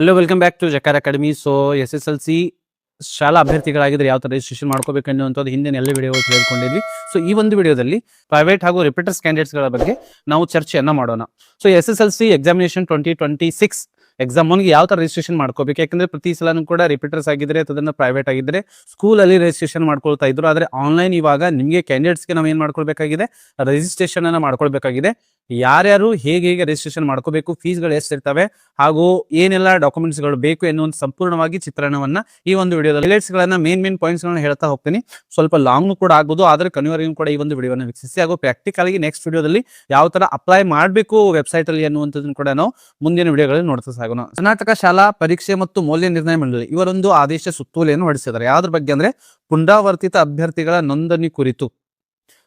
Hello welcome back to Jakara academy so S S L C ಶಾಲಾ ಅಭ್ಯರ್ಥಿಗಳಾಗಿದ್ರೆ ಯಾವ ತರ ರಿಜಿಸ್ಟ್ರೇಷನ್ ಮಾಡ್ಕೋಬೇಕು ಅನ್ನುವಂಥದ್ದು ಹಿಂದಿನ ಎಲ್ಲ ವಿಡಿಯೋ ತಿಳ್ಕೊಂಡಿದ್ವಿ ಸೊ ಈ ಒಂದು ವಿಡಿಯೋದಲ್ಲಿ ಪ್ರೈವೇಟ್ ಹಾಗೂ ರಿಪೀಟರ್ಸ್ ಕ್ಯಾಂಡಿಡೇಟ್ಸ್ಗಳ ಬಗ್ಗೆ ನಾವು ಚರ್ಚೆಯನ್ನು ಮಾಡೋಣ. So S S L C examination twenty twenty six exam ಒನ್ಗೆ ಯಾವ ತರ ರಿಜಿಸ್ಟ್ರೇಷನ್ ಮಾಡ್ಕೋಬೇಕು? ಯಾಕಂದ್ರೆ ಪ್ರತಿ ಸಲನೂ ಕೂಡ ರಿಪೀಟರ್ಸ್ ಆಗಿದ್ರೆ, ಅದನ್ನು ಪ್ರೈವೇಟ್ ಆಗಿದ್ರೆ ಸ್ಕೂಲಲ್ಲಿ ರಿಜಿಸ್ಟ್ರೇಷನ್ ಮಾಡ್ಕೊಳ್ತಾ ಇದ್ರು. ಆದ್ರೆ ಆನ್ಲೈನ್ ಇವಾಗ ನಿಮಗೆ ಕ್ಯಾಂಡಿಡೇಟ್ಸ್ಗೆ ನಾವು ಏನು ಮಾಡ್ಕೊಳ್ಬೇಕಾಗಿದೆ? ರಿಜಿಸ್ಟ್ರೇಷನನ್ನು ಮಾಡ್ಕೊಳ್ಬೇಕಾಗಿದೆ. ಯಾರ್ಯಾರು ಹೇಗೆ ಹೇಗೆ ರಿಜಿಸ್ಟ್ರೇಷನ್ ಮಾಡ್ಕೋಬೇಕು ಫೀಸ್ಗಳು ಎಷ್ಟಿರ್ತವೆ, ಹಾಗೂ ಏನೆಲ್ಲ ಡಾಕ್ಯುಮೆಂಟ್ಸ್ಗಳು ಬೇಕು ಎನ್ನುವಂತ ಸಂಪೂರ್ಣವಾಗಿ ಚಿತ್ರಣವನ್ನ ಈ ಒಂದು ವಿಡಿಯೋದಲ್ಲಿ highlights ಗಳನ್ನ ಮೇನ್ ಮೇನ್ ಪಾಯಿಂಟ್ಸ್ ಗಳನ್ನ ಹೇಳ್ತಾ ಹೋಗ್ತೀನಿ. ಸ್ವಲ್ಪ ಲಾಂಗ್ ಕೂಡ ಆಗ್ಬೋದು ಆದ್ರೆ ಕನ್ವರ್ಗೂ ಕೂಡ ಈ ಒಂದು ವಿಡಿಯೋನ ವೀಕ್ಷಿಸಿ, ಹಾಗೂ ಪ್ರಾಕ್ಟಿಕಲ್ ನೆಕ್ಸ್ಟ್ ವಿಡಿಯೋದಲ್ಲಿ ಯಾವ ತರ ಅಪ್ಲೈ ಮಾಡಬೇಕು ವೆಬ್ಸೈಟ್ ಅಲ್ಲಿ ಅನ್ನುವಂಥದ್ದನ್ನು ಕೂಡ ನಾವು ಮುಂದಿನ ವಿಡಿಯೋಗಳಲ್ಲಿ ನೋಡ್ತಾ ಸಾಗೋಣ. ಕರ್ನಾಟಕ ಶಾಲಾ ಪರೀಕ್ಷೆ ಮತ್ತು ಮೌಲ್ಯ ನಿರ್ಣಯ ಮಂಡಳಿ ಇವರೊಂದು ಆದೇಶ ಸುತ್ತೋಲೆಯನ್ನು ಹೊರಡಿಸಿದ್ದಾರೆ. ಯಾವ್ದ್ರ ಬಗ್ಗೆ ಅಂದ್ರೆ ಪುನರಾವರ್ತಿತ ಅಭ್ಯರ್ಥಿಗಳ ನೋಂದಣಿ ಕುರಿತು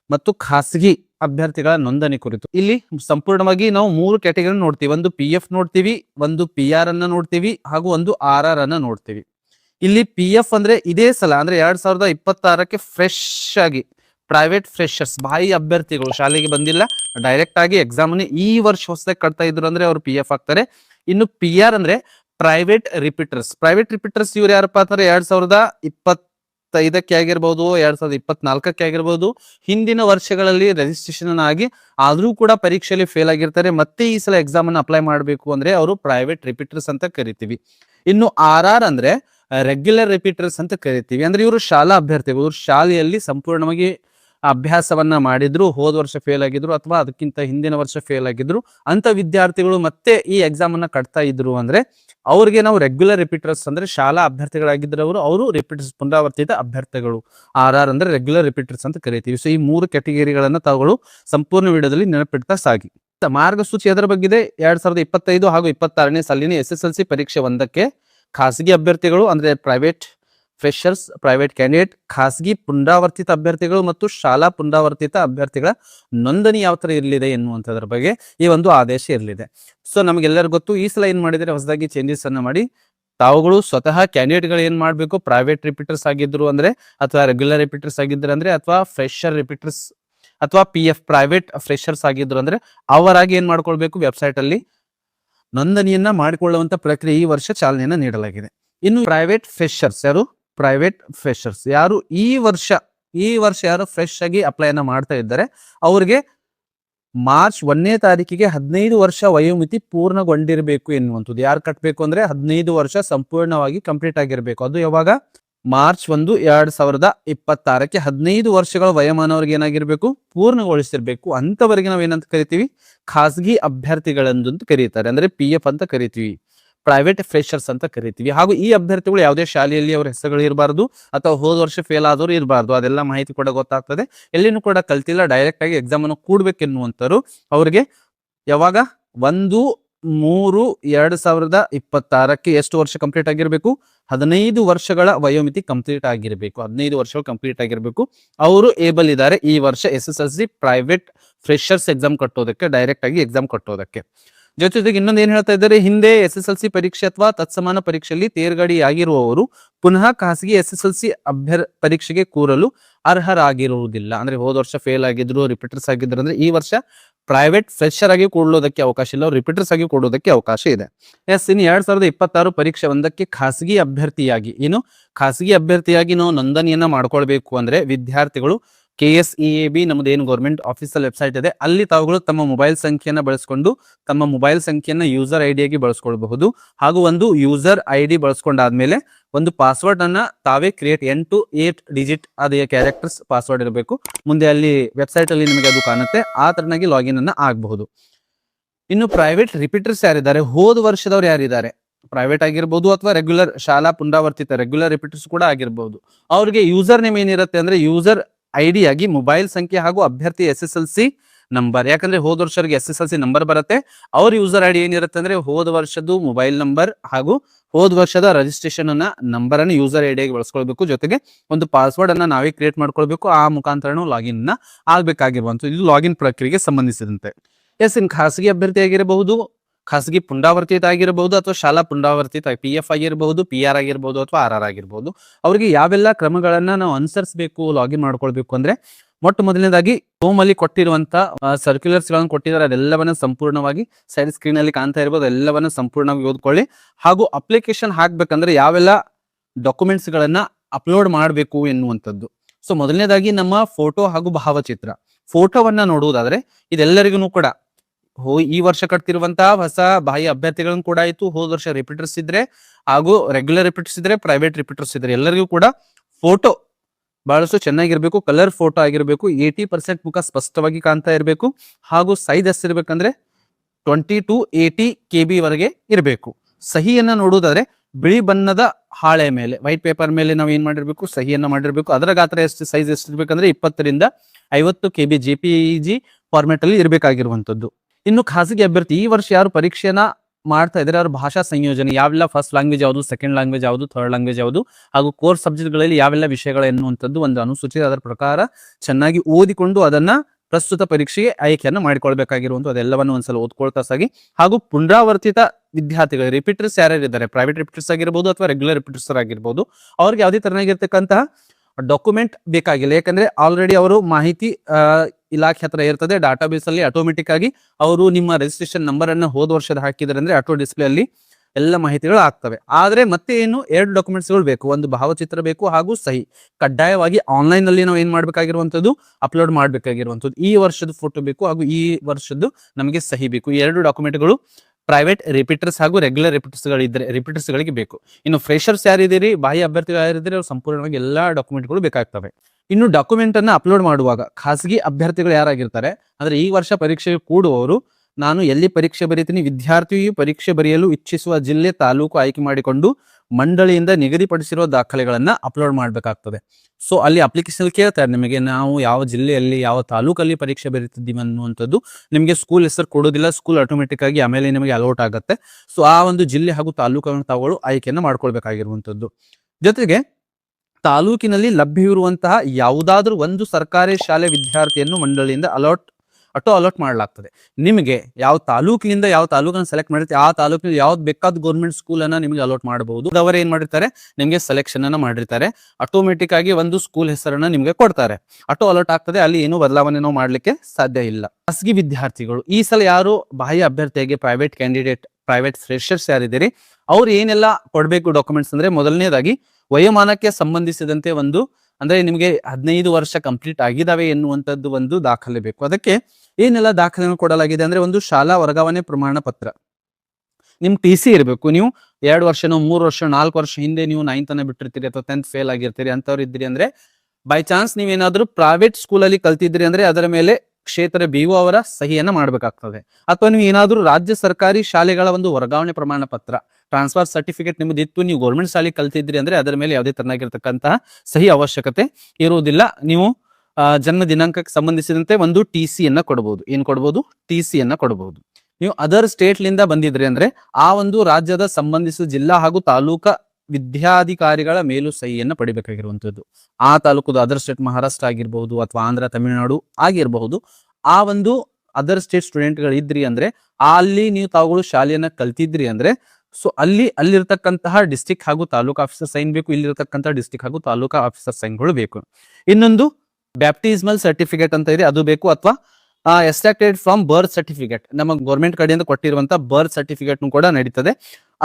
ಮತ್ತು ಖಾಸಗಿ ಅಭ್ಯರ್ಥಿಗಳ ನೋಂದಣಿ ಕುರಿತು. ಇಲ್ಲಿ ಸಂಪೂರ್ಣವಾಗಿ ನಾವು ಮೂರು ಕ್ಯಾಟಗರಿ ನೋಡ್ತೀವಿ. ಒಂದು ಪಿ ಎಫ್ ನೋಡ್ತೀವಿ, ಒಂದು ಪಿ ಆರ್ ಅನ್ನ ನೋಡ್ತೀವಿ, ಹಾಗೂ ಒಂದು ಆರ್ ಆರ್ ಅನ್ನ ನೋಡ್ತೀವಿ. ಇಲ್ಲಿ ಪಿ ಎಫ್ ಅಂದ್ರೆ ಇದೇ ಸಲ, ಅಂದ್ರೆ ಎರಡ್ ಸಾವಿರದ ಇಪ್ಪತ್ತಾರಕ್ಕೆ ಫ್ರೆಶ್ ಆಗಿ ಪ್ರೈವೇಟ್ ಫ್ರೆಶರ್ಸ್ ಬಾಯಿ ಅಭ್ಯರ್ಥಿಗಳು ಶಾಲೆಗೆ ಬಂದಿಲ್ಲ. ಡೈರೆಕ್ಟ್ ಆಗಿ ಎಕ್ಸಾಮ್ ಈ ವರ್ಷ ಹೊಸದಾಗಿ ಕಟ್ತಾ ಇದ್ರು ಅಂದ್ರೆ ಅವ್ರು ಪಿ ಎಫ್ ಆಗ್ತಾರೆ. ಇನ್ನು ಪಿ ಆರ್ ಅಂದ್ರೆ ಪ್ರೈವೇಟ್ ರಿಪೀಟರ್ಸ್ ಪ್ರೈವೇಟ್ ರಿಪೀಟರ್ಸ್ ಇವ್ರು ಯಾರಪ್ಪ ಅಂದ್ರೆ ಎರಡ್ ಸಾವಿರದ ಇಪ್ಪತ್ತೈದಕ್ಕೆ ಆಗಿರ್ಬೋದು, ಎರಡ್ ಸಾವಿರದ ಇಪ್ಪತ್ನಾಲ್ಕಕ್ಕೆ ಆಗಿರ್ಬೋದು, ಹಿಂದಿನ ವರ್ಷಗಳಲ್ಲಿ ರಿಜಿಸ್ಟ್ರೇಷನ್ ಆಗಿ ಆದ್ರೂ ಕೂಡ ಪರೀಕ್ಷೆಯಲ್ಲಿ ಫೇಲ್ ಆಗಿರ್ತಾರೆ. ಮತ್ತೆ ಈ ಸಲ ಎಕ್ಸಾಮ್ ಅನ್ನು ಅಪ್ಲೈ ಮಾಡಬೇಕು ಅಂದ್ರೆ ಅವರು ಪ್ರೈವೇಟ್ ರಿಪೀಟರ್ಸ್ ಅಂತ ಕರಿತೀವಿ. ಇನ್ನು ಆರ್ ಆರ್ ಅಂದ್ರೆ ರೆಗ್ಯುಲರ್ ರಿಪೀಟರ್ಸ್ ಅಂತ ಕರಿತೀವಿ. ಅಂದ್ರೆ ಇವರು ಶಾಲಾ ಅಭ್ಯರ್ಥಿಗಳು. ಇವ್ರು ಶಾಲೆಯಲ್ಲಿ ಸಂಪೂರ್ಣವಾಗಿ ಅಭ್ಯಾಸವನ್ನ ಮಾಡಿದ್ರು, ಹೋದ ವರ್ಷ ಫೇಲ್ ಆಗಿದ್ರು ಅಥವಾ ಅದಕ್ಕಿಂತ ಹಿಂದಿನ ವರ್ಷ ಫೇಲ್ ಆಗಿದ್ರು ಅಂತ ವಿದ್ಯಾರ್ಥಿಗಳು ಮತ್ತೆ ಈ ಎಕ್ಸಾಮ್ ಅನ್ನ ಕಟ್ತಾ ಇದ್ರು ಅಂದ್ರೆ ಅವ್ರಿಗೆ ನಾವು ರೆಗ್ಯುಲರ್ ರಿಪೀಟರ್ಸ್ ಅಂದ್ರೆ ಶಾಲಾ ಅಭ್ಯರ್ಥಿಗಳಾಗಿದ್ದರವರು, ಅವರು ರಿಪೀಟರ್ಸ್ ಪುನರಾವರ್ತಿತ ಅಭ್ಯರ್ಥಿಗಳು. ಆರ್ ಆರ್ ಅಂದ್ರೆ ರೆಗ್ಯುಲರ್ ರಿಪೀಟರ್ಸ್ ಅಂತ ಕರಿತೀವಿ. ಸೊ ಈ ಮೂರು ಕ್ಯಾಟಗರಿಗಳನ್ನ ತಾವುಗಳು ಸಂಪೂರ್ಣ ವಿಡಿಯೋದಲ್ಲಿ ನೆನಪಿಡ್ತಾ ಸಾಗಿ. ಮಾರ್ಗಸೂಚಿ ಅದರ ಬಗ್ಗೆ ಎರಡ್ ಸಾವಿರದ ಇಪ್ಪತ್ತೈದು ಹಾಗೂ ಇಪ್ಪತ್ತಾರನೇ ಸಾಲಿನ ಎಸ್ ಎಸ್ ಎಲ್ ಸಿ ಪರೀಕ್ಷೆ ಒಂದಕ್ಕೆ ಖಾಸಗಿ ಅಭ್ಯರ್ಥಿಗಳು ಅಂದ್ರೆ ಪ್ರೈವೇಟ್ ಫ್ರೆಶರ್ಸ್ ಪ್ರೈವೇಟ್ ಕ್ಯಾಂಡಿಡೇಟ್ ಖಾಸಗಿ ಪುನರಾವರ್ತಿತ ಅಭ್ಯರ್ಥಿಗಳು ಮತ್ತು ಶಾಲಾ ಪುನರಾವರ್ತಿತ ಅಭ್ಯರ್ಥಿಗಳ ನೋಂದಣಿ ಯಾವ ಥರ ಇರಲಿದೆ ಎನ್ನುವಂಥದ್ರ ಬಗ್ಗೆ ಈ ಒಂದು ಆದೇಶ ಇರಲಿದೆ. ಸೊ ನಮಗೆಲ್ಲರಿಗೂ ಗೊತ್ತು, ಈ ಸಲ ಏನು ಮಾಡಿದರೆ ಹೊಸದಾಗಿ ಚೇಂಜಸ್ ಅನ್ನ ಮಾಡಿ, ತಾವುಗಳು ಸ್ವತಃ ಕ್ಯಾಂಡಿಡೇಟ್ಗಳು ಏನು ಮಾಡಬೇಕು ಪ್ರೈವೇಟ್ ರಿಪೀಟರ್ಸ್ ಆಗಿದ್ರು ಅಂದ್ರೆ ಅಥವಾ ರೆಗ್ಯುಲರ್ ರಿಪೀಟರ್ಸ್ ಆಗಿದ್ರು ಅಂದ್ರೆ ಅಥವಾ ಫ್ರೆಶರ್ ರಿಪೀಟರ್ಸ್ ಅಥವಾ ಪಿ ಎಫ್ ಪ್ರೈವೇಟ್ ಫ್ರೆಶರ್ಸ್ ಆಗಿದ್ರು ಅಂದ್ರೆ ಅವರಾಗಿ ಏನು ಮಾಡ್ಕೊಳ್ಬೇಕು ವೆಬ್ಸೈಟ್ ಅಲ್ಲಿ ಮಾಡಿಕೊಳ್ಳುವಂಥ ಪ್ರಕ್ರಿಯೆ ಈ ವರ್ಷ ಚಾಲನೆಯನ್ನು ನೀಡಲಾಗಿದೆ. ಇನ್ನು ಪ್ರೈವೇಟ್ ಫ್ರೆಶರ್ಸ್ ಯಾರು? ಪ್ರೈವೇಟ್ ಫ್ರೆಶರ್ಸ್ ಯಾರು ಈ ವರ್ಷ ಈ ವರ್ಷ ಯಾರು ಫ್ರೆಶ್ ಆಗಿ ಅಪ್ಲೈನ ಮಾಡ್ತಾ ಇದ್ದಾರೆ, ಅವ್ರಿಗೆ ಮಾರ್ಚ್ ಒಂದನೇ ತಾರೀಕಿಗೆ ಹದಿನೈದು ವರ್ಷ ವಯೋಮಿತಿ ಪೂರ್ಣಗೊಂಡಿರಬೇಕು ಎನ್ನುವಂಥದ್ದು. ಯಾರು ಕಟ್ಟಬೇಕು ಅಂದ್ರೆ ಹದಿನೈದು ವರ್ಷ ಸಂಪೂರ್ಣವಾಗಿ ಕಂಪ್ಲೀಟ್ ಆಗಿರಬೇಕು. ಅದು ಯಾವಾಗ? ಮಾರ್ಚ್ ಒಂದು ಎರಡ್ ಸಾವಿರದ ಇಪ್ಪತ್ತಾರಕ್ಕೆ ಹದಿನೈದು ವರ್ಷಗಳ ವಯಮಾನವ್ರಿಗೆ ಏನಾಗಿರ್ಬೇಕು? ಪೂರ್ಣಗೊಳಿಸಿರ್ಬೇಕು. ಅಂತವರಿಗೆ ನಾವು ಏನಂತ ಕರಿತೀವಿ? ಖಾಸಗಿ ಅಭ್ಯರ್ಥಿಗಳೆಂದು ಕರೀತಾರೆ. ಅಂದ್ರೆ ಪಿ ಅಂತ ಕರಿತೀವಿ. ಪ್ರೈವೇಟ್ ಫ್ರೆಶರ್ಸ್ ಅಂತ ಕರಿತೀವಿ. ಹಾಗೂ ಈ ಅಭ್ಯರ್ಥಿಗಳು ಯಾವುದೇ ಶಾಲೆಯಲ್ಲಿ ಅವರ ಹೆಸರುಗಳು ಇರಬಾರ್ದು ಅಥವಾ ಹೋದ ವರ್ಷ ಫೇಲ್ ಆದವರು ಇರಬಾರ್ದು. ಅದೆಲ್ಲ ಮಾಹಿತಿ ಕೂಡ ಗೊತ್ತಾಗ್ತದೆ. ಎಲ್ಲಿನೂ ಕೂಡ ಕಲ್ತಿಲ್ಲ. ಡೈರೆಕ್ಟ್ ಆಗಿ ಎಕ್ಸಾಮ್ ಅನ್ನು ಕೂಡ್ಬೇಕೆನ್ನುವಂಥವ್ರು ಅವರಿಗೆ ಯಾವಾಗ? ಒಂದು, ಮೂರು, ಎರಡ್ ಸಾವಿರದ ಇಪ್ಪತ್ತಾರಕ್ಕೆ ಎಷ್ಟು ವರ್ಷ ಕಂಪ್ಲೀಟ್ ಆಗಿರಬೇಕು? ಹದಿನೈದು ವರ್ಷಗಳ ವಯೋಮಿತಿ ಕಂಪ್ಲೀಟ್ ಆಗಿರಬೇಕು. ಹದಿನೈದು ವರ್ಷಗಳು ಕಂಪ್ಲೀಟ್ ಆಗಿರಬೇಕು. ಅವರು ಏಬಲ್ ಇದ್ದಾರೆ ಈ ವರ್ಷ ಎಸ್ ಪ್ರೈವೇಟ್ ಫ್ರೆಶರ್ಸ್ ಎಕ್ಸಾಮ್ ಕಟ್ಟೋದಕ್ಕೆ ಡೈರೆಕ್ಟ್ ಆಗಿ ಎಕ್ಸಾಮ್ ಕಟ್ಟೋದಕ್ಕೆ. ಜೊತೆಗೆ ಇನ್ನೊಂದು ಏನ್ ಹೇಳ್ತಾ ಇದ್ದಾರೆ? ಹಿಂದೆ ಎಸ್ ಎಸ್ ಎಲ್ ಸಿ ಪರೀಕ್ಷೆ ಅಥವಾ ತತ್ಸಮಾನ ಪರೀಕ್ಷೆಯಲ್ಲಿ ತೇರ್ಗಡಿ ಆಗಿರುವವರು ಪುನಃ ಖಾಸಗಿ ಎಸ್ ಎಸ್ ಎಲ್ ಸಿ ಅಭ್ಯರ್ ಪರೀಕ್ಷೆಗೆ ಕೂರಲು ಅರ್ಹರಾಗಿರುವುದಿಲ್ಲ. ಅಂದ್ರೆ ಹೋದ ವರ್ಷ ಫೇಲ್ ಆಗಿದ್ರು ರಿಪೀಟರ್ಸ್ ಆಗಿದ್ರು ಅಂದ್ರೆ ಈ ವರ್ಷ ಪ್ರೈವೇಟ್ ಫ್ರೆಶರ್ ಆಗಿ ಕೊಡೋದಕ್ಕೆ ಅವಕಾಶ ಇಲ್ಲ ರಿಪೀಟರ್ಸ್ ಆಗಿ ಕೊಡೋದಕ್ಕೆ ಅವಕಾಶ ಇದೆ. ಎಸ್ ಇನ್ ಎರಡ್ ಸಾವಿರದ ಇಪ್ಪತ್ತಾರು ಪರೀಕ್ಷೆ ಒಂದಕ್ಕೆ ಖಾಸಗಿ ಅಭ್ಯರ್ಥಿಯಾಗಿ ಏನು ಖಾಸಗಿ ಅಭ್ಯರ್ಥಿಯಾಗಿ ನಾವು ನೋಂದಣಿಯನ್ನ ಮಾಡ್ಕೊಳ್ಬೇಕು ಅಂದ್ರೆ ವಿದ್ಯಾರ್ಥಿಗಳು K S E A B ನಮ್ದು ಏನು ಗೌರ್ಮೆಂಟ್ ಆಫೀಸಲ್ ವೆಬ್ಸೈಟ್ ಇದೆ. ಅಲ್ಲಿ ತಾವುಗಳು ತಮ್ಮ ಮೊಬೈಲ್ ಸಂಖ್ಯೆಯನ್ನು ಬಳಸ್ಕೊಂಡು ತಮ್ಮ ಮೊಬೈಲ್ ಸಂಖ್ಯೆಯನ್ನು ಯೂಸರ್ ಐ ಡಿಯಾಗಿ ಬಳಸ್ಕೊಳ್ಬಹುದು. ಹಾಗೂ ಒಂದು ಯೂಸರ್ ಐ ಡಿ ಬಳಸ್ಕೊಂಡಾದ್ಮೇಲೆ ಒಂದು ಪಾಸ್ವರ್ಡ್ ಅನ್ನ ತಾವೇ ಕ್ರಿಯೇಟ್ ಎಂಟು ಏಟ್ ಡಿಜಿಟ್ ಅದೇ ಕ್ಯಾರೆಕ್ಟರ್ಸ್ ಪಾಸ್ವರ್ಡ್ ಇರಬೇಕು. ಮುಂದೆ ಅಲ್ಲಿ ವೆಬ್ಸೈಟ್ ಅಲ್ಲಿ ನಿಮಗೆ ಅದು ಕಾಣುತ್ತೆ. ಆ ತರನಾಗಿ ಲಾಗಿನ್ ಅನ್ನ ಆಗಬಹುದು. ಇನ್ನು ಪ್ರೈವೇಟ್ ರಿಪೀಟರ್ಸ್ ಯಾರಿದ್ದಾರೆ? ಹೋದ ವರ್ಷದವ್ರು ಯಾರಿದ್ದಾರೆ? ಪ್ರೈವೇಟ್ ಆಗಿರ್ಬೋದು ಅಥವಾ ರೆಗ್ಯುಲರ್ ಶಾಲಾ ಪುನರಾವರ್ತಿತ ರೆಗ್ಯುಲರ್ ರಿಪೀಟರ್ಸ್ ಕೂಡ ಆಗಿರ್ಬೋದು. ಅವ್ರಿಗೆ ಯೂಸರ್ ನೇಮ್ ಏನಿರುತ್ತೆ ಅಂದ್ರೆ ಯೂಸರ್ ಐ ಆಗಿ ಮೊಬೈಲ್ ಸಂಖ್ಯೆ ಹಾಗೂ ಅಭ್ಯರ್ಥಿ S S L C number. ಯಾಕಂದ್ರೆ ಹೋದ ವರ್ಷರಿಗೆ S S L C number ಬರುತ್ತೆ. ಅವ್ರ ಯೂಸರ್ ಐ ಡಿ ಏನಿರುತ್ತೆ ಅಂದ್ರೆ ಹೋದ ವರ್ಷದ್ದು ಮೊಬೈಲ್ ನಂಬರ್ ಹಾಗೂ ಹೋದ ವರ್ಷದ ರಿಜಿಸ್ಟ್ರೇಷನ್ ಅನ್ನ ನಂಬರ್ ಅನ್ನು ಯೂಸರ್ ಐ ಡಿಯಾಗಿ ಬಳಸ್ಕೊಳ್ಬೇಕು. ಜೊತೆಗೆ ಒಂದು ಪಾಸ್ವರ್ಡ್ ಅನ್ನ ನಾವೇ ಕ್ರಿಯೇಟ್ ಮಾಡ್ಕೊಳ್ಬೇಕು. ಆ ಮುಖಾಂತರ ಲಾಗಿನ್ನ ಆಗ್ಬೇಕಾಗಿರುವಂತ ಇದು ಲಾಗಿನ್ ಪ್ರಕ್ರಿಯೆಗೆ ಸಂಬಂಧಿಸಿದಂತೆ. ಎಸ್ ಇನ್ ಖಾಸಗಿ ಅಭ್ಯರ್ಥಿ ಆಗಿರಬಹುದು ಖಾಸಗಿ ಪುನರಾವರ್ತಿತ ಆಗಿರಬಹುದು ಅಥವಾ ಶಾಲಾ ಪುನರಾವರ್ತಿತ ಪಿ ಎಫ್ ಆಗಿರಬಹುದು ಪಿ ಆರ್ ಆಗಿರಬಹುದು ಅಥವಾ ಆರ್ ಆರ್ ಆಗಿರಬಹುದು ಅವರಿಗೆ ಯಾವೆಲ್ಲ ಕ್ರಮಗಳನ್ನ ನಾವು ಅನುಸರಿಸಬೇಕು ಲಾಗಿನ್ ಮಾಡ್ಕೊಳ್ಬೇಕು ಅಂದ್ರೆ ಮೊಟ್ಟ ಮೊದಲನೇದಾಗಿ ಹೋಮ್ ಅಲ್ಲಿ ಕೊಟ್ಟಿರುವಂತ ಸರ್ಕ್ಯುಲರ್ಸ್ಗಳನ್ನು ಕೊಟ್ಟಿದ್ದಾರೆ, ಅದೆಲ್ಲವನ್ನ ಸಂಪೂರ್ಣವಾಗಿ ಸೈಡ್ ಸ್ಕ್ರೀನ್ ಅಲ್ಲಿ ಕಾಣ್ತಾ ಇರಬಹುದು ಎಲ್ಲವನ್ನ ಸಂಪೂರ್ಣವಾಗಿ ಓದ್ಕೊಳ್ಳಿ. ಹಾಗೂ ಅಪ್ಲಿಕೇಶನ್ ಹಾಕ್ಬೇಕಂದ್ರೆ ಯಾವೆಲ್ಲ ಡಾಕ್ಯುಮೆಂಟ್ಸ್ ಗಳನ್ನ ಅಪ್ಲೋಡ್ ಮಾಡಬೇಕು ಎನ್ನುವಂಥದ್ದು. ಸೊ ಮೊದಲನೇದಾಗಿ ನಮ್ಮ ಫೋಟೋ ಹಾಗೂ ಭಾವಚಿತ್ರ. ಫೋಟೋವನ್ನ ನೋಡುವುದಾದ್ರೆ ಇದೆಲ್ಲರಿಗೂ ಕೂಡ ಈ ವರ್ಷ ಕಟ್ತಿರುವಂತಹ ಹೊಸ ಬಾಹ್ಯ ಅಭ್ಯರ್ಥಿಗಳನ್ನು ಕೂಡ ಆಯ್ತು. ಹೋದ ವರ್ಷ ರಿಪೀಟರ್ಸ್ ಇದ್ರೆ ಹಾಗೂ ರೆಗ್ಯುಲರ್ ರಿಪೀಟರ್ಸ್ ಇದ್ರೆ ಪ್ರೈವೇಟ್ ರಿಪೀಟರ್ಸ್ ಇದ್ರೆ ಎಲ್ಲರಿಗೂ ಕೂಡ ಫೋಟೋ ಬಹಳಷ್ಟು ಚೆನ್ನಾಗಿರ್ಬೇಕು. ಕಲರ್ ಫೋಟೋ ಆಗಿರ್ಬೇಕು. ಏಯ್ಟಿ ಪರ್ಸೆಂಟ್ ಮುಖ ಸ್ಪಷ್ಟವಾಗಿ ಕಾಣ್ತಾ ಇರಬೇಕು. ಹಾಗೂ size ಎಷ್ಟಿರ್ಬೇಕಂದ್ರೆ twenty to eighty K B ವರೆಗೆ ಇರಬೇಕು. ಸಹಿಯನ್ನ ನೋಡುವುದಾದ್ರೆ ಬಿಳಿ ಬಣ್ಣದ ಹಾಳೆ ಮೇಲೆ ವೈಟ್ ಪೇಪರ್ ಮೇಲೆ ನಾವು ಏನ್ ಮಾಡಿರ್ಬೇಕು? ಸಹಿಯನ್ನ ಮಾಡಿರ್ಬೇಕು. ಅದರ ಗಾತ್ರ ಎಷ್ಟು ಸೈಜ್ ಎಷ್ಟಿರ್ಬೇಕಂದ್ರೆ ಇಪ್ಪತ್ತರಿಂದ ಐವತ್ತು K B G P G format ಅಲ್ಲಿ ಇರಬೇಕಾಗಿರುವಂತದ್ದು ಇನ್ನು ಖಾಸಗಿ ಅಭ್ಯರ್ಥಿ, ಈ ವರ್ಷ ಯಾರು ಪರೀಕ್ಷೆನ ಮಾಡ್ತಾ ಇದ್ದಾರೆ, ಅವ್ರ ಭಾಷಾ ಸಂಯೋಜನೆ, ಯಾವೆಲ್ಲ ಫಸ್ಟ್ ಲ್ಯಾಂಗ್ವೇಜ್ ಯಾವುದು ಸೆಕೆಂಡ್ ಲ್ಯಾಂಗ್ವೇಜ್ ಯಾವುದು ಥರ್ಡ್ ಲ್ಯಾಂಗ್ವೇಜ್ ಯಾವುದು, ಹಾಗೂ ಕೋರ್ಸ್ ಸಬ್ಜೆಕ್ಟ್ಗಳಲ್ಲಿ ಯಾವೆಲ್ಲ ವಿಷಯಗಳು ಎನ್ನುವಂಥದ್ದು ಒಂದು ಅನುಸೂಚಿ ಅದರ ಪ್ರಕಾರ ಚೆನ್ನಾಗಿ ಓದಿಕೊಂಡು ಅದನ್ನ ಪ್ರಸ್ತುತ ಪರೀಕ್ಷೆಗೆ ಆಯ್ಕೆಯನ್ನು ಮಾಡಿಕೊಳ್ಬೇಕಾಗಿರುವಂತ ಅದೆಲ್ಲವನ್ನು ಒಂದ್ಸಲ ಓದ್ಕೊಳ್ತಾ ಸಾಗಿ. ಹಾಗೂ ಪುನರಾವರ್ತಿತ ವಿದ್ಯಾರ್ಥಿಗಳು ರಿಪೀಟರ್ಸ್ ಯಾರ್ಯಾರಿದ್ದಾರೆ? ಪ್ರೈವೇಟ್ ರಿಪೀಟರ್ಸ್ ಆಗಿರ್ಬೋದು ಅಥವಾ ರೆಗ್ಯುಲರ್ ರಿಪೀಟರ್ಸ್ ಆಗಿರ್ಬೋದು, ಅವ್ರಿಗೆ ಯಾವುದೇ ತರನಾಗಿರ್ತಕ್ಕಂತಹ ಡಾಕ್ಯುಮೆಂಟ್ ಬೇಕಾಗಿಲ್ಲ. ಯಾಕಂದ್ರೆ ಆಲ್ರೆಡಿ ಅವರು ಮಾಹಿತಿ ಇಲಾಖೆ ಹತ್ರ ಇರ್ತದೆ. ಡಾಟಾಬೇಸ್ ಅಲ್ಲಿ ಆಟೋಮೆಟಿಕ್ ಆಗಿ ಅವರು ನಿಮ್ಮ ರಿಜಿಸ್ಟ್ರೇಷನ್ ನಂಬರ್ ಅನ್ನ ಹೋದ ವರ್ಷದ ಹಾಕಿದ್ರೆ ಅಂದ್ರೆ ಆಟೋ ಡಿಸ್ಪ್ಲೇ ಅಲ್ಲಿ ಎಲ್ಲ ಮಾಹಿತಿಗಳು ಆಗ್ತವೆ. ಆದ್ರೆ ಮತ್ತೆ ಏನು? ಎರಡು ಡಾಕ್ಯುಮೆಂಟ್ಸ್ಗಳು ಬೇಕು. ಒಂದು ಭಾವಚಿತ್ರ ಬೇಕು ಹಾಗೂ ಸಹಿ. ಕಡ್ಡಾಯವಾಗಿ ಆನ್ಲೈನ್ ಅಲ್ಲಿ ನಾವು ಏನ್ ಮಾಡ್ಬೇಕಾಗಿರುವಂತದ್ದು ಅಪ್ಲೋಡ್ ಮಾಡ್ಬೇಕಾಗಿರುವಂತದ್ದು ಈ ವರ್ಷದ ಫೋಟೋ ಬೇಕು ಹಾಗೂ ಈ ವರ್ಷದ್ದು ನಮಗೆ ಸಹಿ ಬೇಕು. ಈ ಎರಡು ಡಾಕ್ಯುಮೆಂಟ್ಗಳು ಪ್ರೈವೇಟ್ ರಿಪೀಟರ್ಸ್ ಹಾಗೂ ರೆಗ್ಯುಲರ್ ರಿಪೀಟರ್ಸ್ ಗಳಿದ್ರೆ ರಿಪೀಟರ್ಸ್ ಗಳಿಗೆ ಬೇಕು. ಇನ್ನು ಫ್ರೆಶರ್ಸ್ ಯಾರಿದ್ದೀರಿ? ಬಾಹ್ಯ ಅಭ್ಯರ್ಥಿಗಳು ಯಾರಿದ್ದೀರಿ? ಅವ್ರು ಸಂಪೂರ್ಣವಾಗಿ ಎಲ್ಲಾ ಡಾಕ್ಯುಮೆಂಟ್ಗಳು ಬೇಕಾಗ್ತವೆ. ಇನ್ನು ಡಾಕ್ಯುಮೆಂಟ್ ಅನ್ನ ಅಪ್ಲೋಡ್ ಮಾಡುವಾಗ ಖಾಸಗಿ ಅಭ್ಯರ್ಥಿಗಳು ಯಾರಾಗಿರ್ತಾರೆ? ಅಂದ್ರೆ ಈ ವರ್ಷ ಪರೀಕ್ಷೆಗೆ ಕೂಡುವವರು, ನಾನು ಎಲ್ಲಿ ಪರೀಕ್ಷೆ ಬರೀತೀನಿ, ವಿದ್ಯಾರ್ಥಿಯು ಪರೀಕ್ಷೆ ಬರೆಯಲು ಇಚ್ಛಿಸುವ ಜಿಲ್ಲೆ, ತಾಲೂಕು ಆಯ್ಕೆ ಮಾಡಿಕೊಂಡು ಮಂಡಳಿಯಿಂದ ನಿಗದಿಪಡಿಸಿರುವ ದಾಖಲೆಗಳನ್ನ ಅಪ್ಲೋಡ್ ಮಾಡಬೇಕಾಗ್ತದೆ. ಸೊ ಅಲ್ಲಿ ಅಪ್ಲಿಕೇಶನ್ ಕೇಳ್ತಾರೆ ನಿಮಗೆ, ನಾವು ಯಾವ ಜಿಲ್ಲೆಯಲ್ಲಿ, ಯಾವ ತಾಲೂಕಲ್ಲಿ ಪರೀಕ್ಷೆ ಬರೀತಿದ್ದೀವಿ ಅನ್ನುವಂಥದ್ದು. ನಿಮಗೆ ಸ್ಕೂಲ್ ಹೆಸರು ಕೊಡೋದಿಲ್ಲ ಸ್ಕೂಲ್ ಆಟೋಮೆಟಿಕ್ ಆಗಿ ಆಮೇಲೆ ನಿಮಗೆ ಅಲೌಟ್ ಆಗುತ್ತೆ. ಸೊ ಆ ಒಂದು ಜಿಲ್ಲೆ ಹಾಗೂ ತಾಲೂಕನ್ನು ತಾವುಗಳು ಆಯ್ಕೆಯನ್ನು ಮಾಡ್ಕೊಳ್ಬೇಕಾಗಿರುವಂಥದ್ದು. ಜೊತೆಗೆ ತಾಲೂಕಿನಲ್ಲಿ ಲಭ್ಯವಿರುವಂತಹ ಯಾವುದಾದ್ರೂ ಒಂದು ಸರ್ಕಾರಿ ಶಾಲೆ ವಿದ್ಯಾರ್ಥಿಯನ್ನು ಮಂಡಳಿಯಿಂದ ಅಲಾಟ್ ಆಟೋ ಅಲಾಟ್ ಮಾಡಲಾಗ್ತದೆ. ನಿಮಗೆ ಯಾವ ತಾಲೂಕಿನಿಂದ ಯಾವ ತಾಲೂಕನ್ನು ಸೆಲೆಕ್ಟ್ ಮಾಡಿರ್ತೀವಿ ಆ ತಾಲೂಕಿನ ಯಾವ್ದು ಬೇಕಾದ ಗೌರ್ಮೆಂಟ್ ಸ್ಕೂಲ್ ಅನ್ನ ನಿಮಗೆ ಅಲಾಟ್ ಮಾಡಬಹುದು. ಅವರು ಏನ್ ಮಾಡಿರ್ತಾರೆ, ನಿಮಗೆ ಸೆಲೆಕ್ಷನ್ ಅನ್ನ ಮಾಡಿರ್ತಾರೆ. ಆಟೋಮೆಟಿಕ್ ಆಗಿ ಒಂದು ಸ್ಕೂಲ್ ಹೆಸರನ್ನ ನಿಮಗೆ ಕೊಡ್ತಾರೆ. ಆಟೋ ಅಲಾಟ್ ಆಗ್ತದೆ, ಅಲ್ಲಿ ಏನು ಬದಲಾವಣೆ ನಾವು ಮಾಡ್ಲಿಕ್ಕೆ ಸಾಧ್ಯ ಇಲ್ಲ. ಖಾಸಗಿ ವಿದ್ಯಾರ್ಥಿಗಳು, ಈ ಸಲ ಯಾರು ಬಾಹ್ಯ ಅಭ್ಯರ್ಥಿಯಾಗಿ ಪ್ರೈವೇಟ್ ಕ್ಯಾಂಡಿಡೇಟ್ ಪ್ರೈವೇಟ್ ಫ್ರೆಶರ್ಸ್ ಯಾರಿದ್ದೀರಿ, ಅವ್ರು ಏನೆಲ್ಲ ಕೊಡಬೇಕು ಡಾಕ್ಯುಮೆಂಟ್ಸ್ ಅಂದ್ರೆ ಮೊದಲನೇದಾಗಿ ವಯೋಮಾನಕ್ಕೆ ಸಂಬಂಧಿಸಿದಂತೆ ಒಂದು, ಅಂದ್ರೆ ನಿಮಗೆ ಹದಿನೈದು ವರ್ಷ ಕಂಪ್ಲೀಟ್ ಆಗಿದಾವೆ ಎನ್ನುವಂಥದ್ದು ಒಂದು ದಾಖಲೆ ಬೇಕು. ಅದಕ್ಕೆ ಏನೆಲ್ಲ ದಾಖಲೆ ಕೊಡಲಾಗಿದೆ ಅಂದ್ರೆ ಒಂದು ಶಾಲಾ ವರ್ಗಾವಣೆ ಪ್ರಮಾಣ ಪತ್ರ. ನಿಮ್ ಟಿ ಸಿ ಇರಬೇಕು. ನೀವು ಎರಡು ವರ್ಷನೋ, ಮೂರು ವರ್ಷ ನಾಲ್ಕು ವರ್ಷ ಹಿಂದೆ ನೀವು ನೈನ್ತ್ ಅನ್ನ ಬಿಟ್ಟಿರ್ತೀರಿ ಅಥವಾ ಟೆಂತ್ ಫೇಲ್ ಆಗಿರ್ತೀರಿ ಅಂತವ್ರು ಇದ್ರಿ ಅಂದ್ರೆ ಬೈ ಚಾನ್ಸ್ ನೀವೇನಾದ್ರೂ ಪ್ರೈವೇಟ್ ಸ್ಕೂಲಲ್ಲಿ ಕಲ್ತಿದ್ರಿ ಅಂದ್ರೆ ಅದರ ಮೇಲೆ ಕ್ಷೇತ್ರ ಬಿ ಅವರ ಸಹಿಯನ್ನ ಮಾಡ್ಬೇಕಾಗ್ತದೆ. ಅಥವಾ ನೀವು ಏನಾದ್ರೂ ರಾಜ್ಯ ಸರ್ಕಾರಿ ಶಾಲೆಗಳ ಒಂದು ವರ್ಗಾವಣೆ ಪ್ರಮಾಣ ಪತ್ರ. ಟ್ರಾನ್ಸ್ಫರ್ ಸರ್ಟಿಫಿಕೇಟ್ ನಿಮ್ಮದಿತ್ತು ನೀವು ಗೌರ್ಮೆಂಟ್ ಶಾಲೆ ಕಲ್ತಿದ್ರಿ ಅಂದ್ರೆ ಅದರ ಮೇಲೆ ಯಾವುದೇ ತರನಾಗಿರ್ತಕ್ಕಂತಹ ಸಹಿ ಅವಶ್ಯಕತೆ ಇರುವುದಿಲ್ಲ. ನೀವು ಜನ್ಮ ದಿನಾಂಕಕ್ಕೆ ಸಂಬಂಧಿಸಿದಂತೆ ಒಂದು ಟಿ ಸಿಯನ್ನ ಕೊಡಬಹುದು ಏನ್ ಕೊಡಬಹುದು ಟಿ ಸಿಯನ್ನ ಕೊಡಬಹುದು ನೀವು ಅದರ್ ಸ್ಟೇಟ್ ಲಿಂದ ಬಂದಿದ್ರಿ ಅಂದ್ರೆ ಆ ಒಂದು ರಾಜ್ಯದ ಸಂಬಂಧಿಸಿದ ಜಿಲ್ಲಾ ಹಾಗೂ ತಾಲೂಕಾ ವಿದ್ಯಾಧಿಕಾರಿಗಳ ಮೇಲೂ ಸಹಿಯನ್ನು ಪಡಿಬೇಕಾಗಿರುವಂತದ್ದು ಆ ತಾಲೂಕುದು ಅದರ್ ಸ್ಟೇಟ್ ಮಹಾರಾಷ್ಟ್ರ ಆಗಿರಬಹುದು ಅಥವಾ ಆಂಧ್ರ, ತಮಿಳುನಾಡು ಆಗಿರಬಹುದು. ಆ ಒಂದು ಅದರ್ ಸ್ಟೇಟ್ ಸ್ಟೂಡೆಂಟ್ಗಳು ಇದ್ರಿ ಅಂದ್ರೆ ಅಲ್ಲಿ ನೀವು ತಾವುಗಳು ಶಾಲೆಯನ್ನ ಕಲ್ತಿದ್ರಿ ಅಂದ್ರೆ ಸೊ ಅಲ್ಲಿ, ಅಲ್ಲಿರ್ತಕ್ಕಂತಹ ಡಿಸ್ಟಿಕ್ ಹಾಗೂ ತಾಲೂಕು ಆಫೀಸರ್ ಸೈನ್ ಬೇಕು, ಇಲ್ಲಿರ್ತಕ್ಕಂತಹ ಡಿಸ್ಟಿಕ್ ಹಾಗೂ ತಾಲೂಕಾ ಆಫೀಸರ್ ಸೈನ್ಗಳು ಬೇಕು. ಇನ್ನೊಂದು ಬ್ಯಾಪ್ಟಿಸ್ಮಲ್ ಸರ್ಟಿಫಿಕೇಟ್ ಅಂತ ಇದೆ, ಅದು ಬೇಕು ಅಥವಾ ಎಸ್ಟ್ರಾಕ್ಟೆಡ್ ಫ್ರಮ್ ಬರ್ತ್ ಸರ್ಟಿಫಿಕೇಟ್ ನಮ್ಮ ಗೌರ್ಮೆಂಟ್ ಕಡೆಯಿಂದ ಕೊಟ್ಟಿರುವಂತಹ ಬರ್ತ್ ಸರ್ಟಿಫಿಕೇಟ್ ಕೂಡ ನಡೀತದೆ.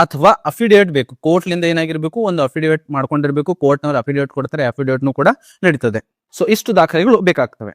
ಅಥವಾ ಅಫಿಡೇವಿಟ್ ಬೇಕು. ಕೋರ್ಟ್ ಲಿಂದ ಏನಾಗಿರ್ಬೇಕು, ಒಂದು ಅಫಿಡೇವಿಟ್ ಮಾಡ್ಕೊಂಡಿರ್ಬೇಕು ಕೋರ್ಟ್ ನವರು ಅಫಿಡೇವಿಟ್ ಕೊಡ್ತಾರೆ ಅಫಿಡೇವಿಟ್ ಕೂಡ ನಡೀತದೆ. ಸೊ ಇಷ್ಟು ದಾಖಲೆಗಳು ಬೇಕಾಗ್ತವೆ.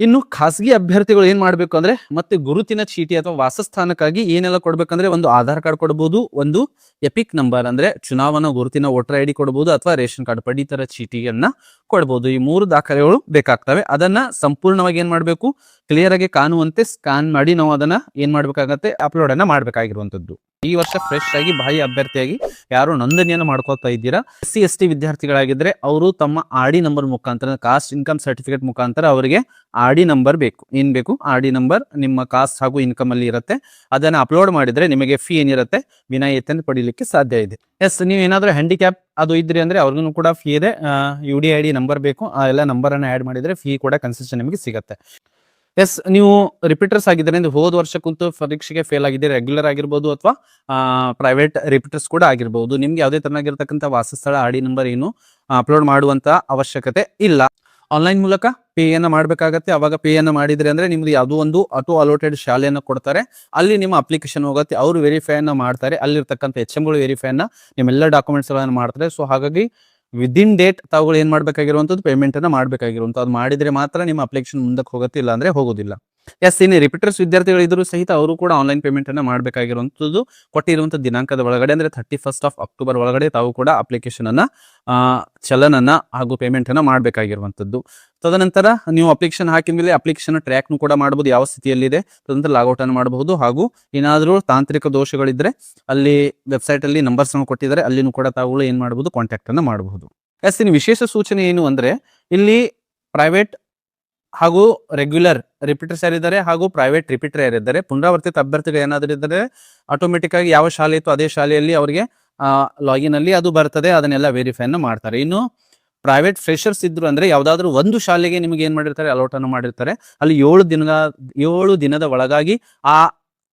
ಇನ್ನು ಖಾಸಗಿ ಅಭ್ಯರ್ಥಿಗಳು ಏನ್ ಮಾಡ್ಬೇಕು ಅಂದ್ರೆ ಮತ್ತೆ ಗುರುತಿನ ಚೀಟಿ ಅಥವಾ ವಾಸಸ್ಥಾನಕ್ಕಾಗಿ ಏನೆಲ್ಲ ಕೊಡ್ಬೇಕಂದ್ರೆ ಒಂದು ಆಧಾರ್ ಕಾರ್ಡ್ ಕೊಡಬಹುದು ಒಂದು ಎಪಿಕ್ ನಂಬರ್ ಅಂದ್ರೆ ಚುನಾವಣಾ ಗುರುತಿನ ವೋಟರ್ ಡಿ ಕೊಡಬಹುದು ಅಥವಾ ರೇಷನ್ ಕಾರ್ಡ್ ಪಡಿತರ ಚೀಟಿಯನ್ನ ಕೊಡಬಹುದು ಈ ಮೂರು ದಾಖಲೆಗಳು ಬೇಕಾಗ್ತವೆ. ಅದನ್ನ ಸಂಪೂರ್ಣವಾಗಿ ಏನ್ ಮಾಡ್ಬೇಕು? ಕ್ಲಿಯರ್ ಆಗಿ ಕಾಣುವಂತೆ ಸ್ಕ್ಯಾನ್ ಮಾಡಿ ನಾವು ಅದನ್ನ ಏನ್ ಮಾಡ್ಬೇಕಾಗತ್ತೆ? ಅಪ್ಲೋಡ್ ಅನ್ನ ಮಾಡ್ಬೇಕಾಗಿರುವಂತದ್ದು. ಈ ವರ್ಷ ಫ್ರೆಶ್ ಆಗಿ, ಬಾಯಿ ಅಭ್ಯರ್ಥಿಯಾಗಿ ಯಾರು ನೋಂದಣಿಯನ್ನು ಮಾಡ್ಕೋತಾ ಇದ್ದೀರಾ? ಎಸ್ ಸಿ ಎಸ್ ಟಿ ವಿದ್ಯಾರ್ಥಿಗಳಾಗಿದ್ರೆ ಅವರು ತಮ್ಮ ಆರ್ ಡಿ ನಂಬರ್ ಮುಖಾಂತರ ಕಾಸ್ಟ್ ಇನ್ಕಮ್ ಸರ್ಟಿಫಿಕೇಟ್ ಮುಖಾಂತರ ಅವರಿಗೆ ಆರ್ ಡಿ ನಂಬರ್ ಬೇಕು. ಏನ್ ಬೇಕು? ಆರ್ ಡಿ ನಂಬರ್, ನಿಮ್ಮ ಕಾಸ್ಟ್ ಹಾಗೂ ಇನ್ಕಮ್ ಅಲ್ಲಿ ಇರುತ್ತೆ. ಅದನ್ನ ಅಪ್ಲೋಡ್ ಮಾಡಿದ್ರೆ ನಿಮಗೆ ಫೀ ಏನಿರುತ್ತೆ? ವಿನಾಯಿತಿಯನ್ನು ಪಡೀಲಿಕ್ಕೆ ಸಾಧ್ಯ ಇದೆ. ಎಸ್ ನೀವು ಏನಾದ್ರೂ ಹ್ಯಾಂಡಿಕ್ಯಾಪ್ ಅದು ಇದ್ರಿ ಅಂದ್ರೆ ಅವ್ರಿಗೂ ಕೂಡ ಫೀ ಇದೆ. U D I D number ಬೇಕು. ಆ ಎಲ್ಲ ನಂಬರ್ ಅನ್ನು ಆಡ್ ಮಾಡಿದ್ರೆ ಫೀ ಕೂಡ ಕನ್ಸೆಷನ್ ನಿಮಗೆ ಸಿಗುತ್ತೆ. ಎಸ್ ನೀವು ರಿಪೀಟರ್ಸ್ ಆಗಿದ್ರೆ ಹೋದ ವರ್ಷ ಕುಂತು ಪರೀಕ್ಷೆಗೆ ಫೇಲ್ ಆಗಿದೆ ರೆಗ್ಯುಲರ್ ಆಗಿರ್ಬೋದು ಅಥವಾ ಪ್ರೈವೇಟ್ ರಿಪೀಟರ್ಸ್ ಕೂಡ ಆಗಿರ್ಬೋದು. ನಿಮ್ಗೆ ಯಾವುದೇ ತರನಾಗಿರ್ತಕ್ಕಂಥ ವಾಸಸ್ಥಳ, ಆಡಿ ನಂಬರ್ ಏನು ಅಪ್ಲೋಡ್ ಮಾಡುವಂತ ಅವಶ್ಯಕತೆ ಇಲ್ಲ. ಆನ್ಲೈನ್ ಮೂಲಕ ಪೇ ಅನ್ನ ಮಾಡಬೇಕಾಗತ್ತೆ. ಅವಾಗ ಪೇ ಅನ್ನ ಮಾಡಿದ್ರೆ ಅಂದ್ರೆ ನಿಮ್ಗೆ ಯಾವುದೋ ಒಂದು ಆಟೋ ಅಲೋಟೆಡ್ ಶಾಲೆಯನ್ನು ಕೊಡ್ತಾರೆ. ಅಲ್ಲಿ ನಿಮ್ಮ ಅಪ್ಲಿಕೇಶನ್ ಹೋಗುತ್ತೆ. ಅವರು ವೆರಿಫೈ ಅನ್ನ ಮಾಡ್ತಾರೆ. ಅಲ್ಲಿರ್ತಕ್ಕಂಥ ಎಚ್ ಎಂಗಳು ವೆರಿಫೈ ಅನ್ನ ನಿಮ್ಮೆಲ್ಲ ಡಾಕ್ಯುಮೆಂಟ್ಸ್ ಗಳನ್ನ ಮಾಡ್ತಾರೆ. ಸೊ ಹಾಗಾಗಿ ವಿದಿನ್ ಡೇಟ್ ತಾವುಗಳು ಏನ್ ಮಾಡ್ಬೇಕಾಗಿರುವಂತದ್ದು ಪೇಮೆಂಟ್ ಅನ್ನ ಮಾಡ್ಬೇಕಾಗಿರುವಂತ ಅದು ಮಾಡಿದ್ರೆ ಮಾತ್ರ ನಿಮ್ಮ ಅಪ್ಲಿಕೇಶನ್ ಮುಂದಕ್ಕೆ ಹೋಗುತ್ತೆ ಇಲ್ಲ ಅಂದ್ರೆ ಹೋಗೋದಿಲ್ಲ. ಎಸ್ ಇನ್ನು ರಿಪೀಟರ್ಸ್ ವಿದ್ಯಾರ್ಥಿಗಳು ಇದ್ರು ಸಹಿತ ಅವರು ಕೂಡ ಆನ್ಲೈನ್ ಪೇಮೆಂಟ್ ಅನ್ನ ಮಾಡಬೇಕಾಗಿರುವಂತದ್ದು ಕೊಟ್ಟಿರುವಂತ ದಿನಾಂಕದ ಒಳಗಡೆ ಅಂದ್ರೆ ಥರ್ಟಿ ಫಸ್ಟ್ ಆಫ್ ಅಕ್ಟೋಬರ್ ಒಳಗಡೆ ತಾವು ಕೂಡ ಅಪ್ಲಿಕೇಶನ್ ಅನ್ನ ಚಲನನ್ನ ಹಾಗೂ ಪೇಮೆಂಟ್ ಅನ್ನ ಮಾಡಬೇಕಾಗಿರುವಂತದ್ದು ತದನಂತರ ನೀವು ಅಪ್ಲಿಕೇಶನ್ ಹಾಕಿದ ಮೇಲೆ ಅಪ್ಲಿಕೇಶನ್ ಟ್ರ್ಯಾಕ್ನು ಕೂಡ ಮಾಡಬಹುದು ಯಾವ ಸ್ಥಿತಿಯಲ್ಲಿದೆ, ತದನಂತರ ಲಾಗೌಟ್ ಅನ್ನು ಮಾಡಬಹುದು ಹಾಗೂ ಏನಾದರೂ ತಾಂತ್ರಿಕ ದೋಷಗಳಿದ್ರೆ ಅಲ್ಲಿ ವೆಬ್ಸೈಟ್ ಅಲ್ಲಿ ನಂಬರ್ಸ್ ಅನ್ನು ಕೊಟ್ಟಿದ್ದಾರೆ, ಅಲ್ಲಿನೂ ಕೂಡ ತಾವುಗಳು ಏನ್ ಮಾಡಬಹುದು ಕಾಂಟ್ಯಾಕ್ಟ್ ಅನ್ನ ಮಾಡಬಹುದು. ಎಸ್ ಇನ್ ವಿಶೇಷ ಸೂಚನೆ ಏನು ಅಂದ್ರೆ, ಇಲ್ಲಿ ಪ್ರೈವೇಟ್ ಹಾಗೂ ರೆಗ್ಯುಲರ್ ರಿಪೀಟರ್ಸ್ ಯಾರಿದ್ದಾರೆ ಹಾಗೂ ಪ್ರೈವೇಟ್ ರಿಪೀಟರ್ ಯಾರಿದ್ದಾರೆ ಪುನರಾವರ್ತಿತ ಅಭ್ಯರ್ಥಿಗಳು ಏನಾದರೂ ಇದ್ದರೆ ಆಟೋಮೆಟಿಕ್ ಆಗಿ ಯಾವ ಶಾಲೆ ಇತ್ತು ಅದೇ ಶಾಲೆಯಲ್ಲಿ ಅವರಿಗೆ ಲಾಗಿನ್ ಅಲ್ಲಿ ಅದು ಬರ್ತದೆ, ಅದನ್ನೆಲ್ಲ ವೆರಿಫೈ ಅನ್ನು ಮಾಡ್ತಾರೆ. ಇನ್ನು ಪ್ರೈವೇಟ್ ಫ್ರೆಷರ್ಸ್ ಇದ್ರು ಅಂದ್ರೆ ಯಾವ್ದಾದ್ರು ಒಂದು ಶಾಲೆಗೆ ನಿಮ್ಗೆ ಏನ್ ಮಾಡಿರ್ತಾರೆ? ಅಲೋಟ್ ಅನ್ನು ಮಾಡಿರ್ತಾರೆ. ಅಲ್ಲಿ ಏಳು ದಿನ ಏಳು ದಿನದ ಒಳಗಾಗಿ ಆ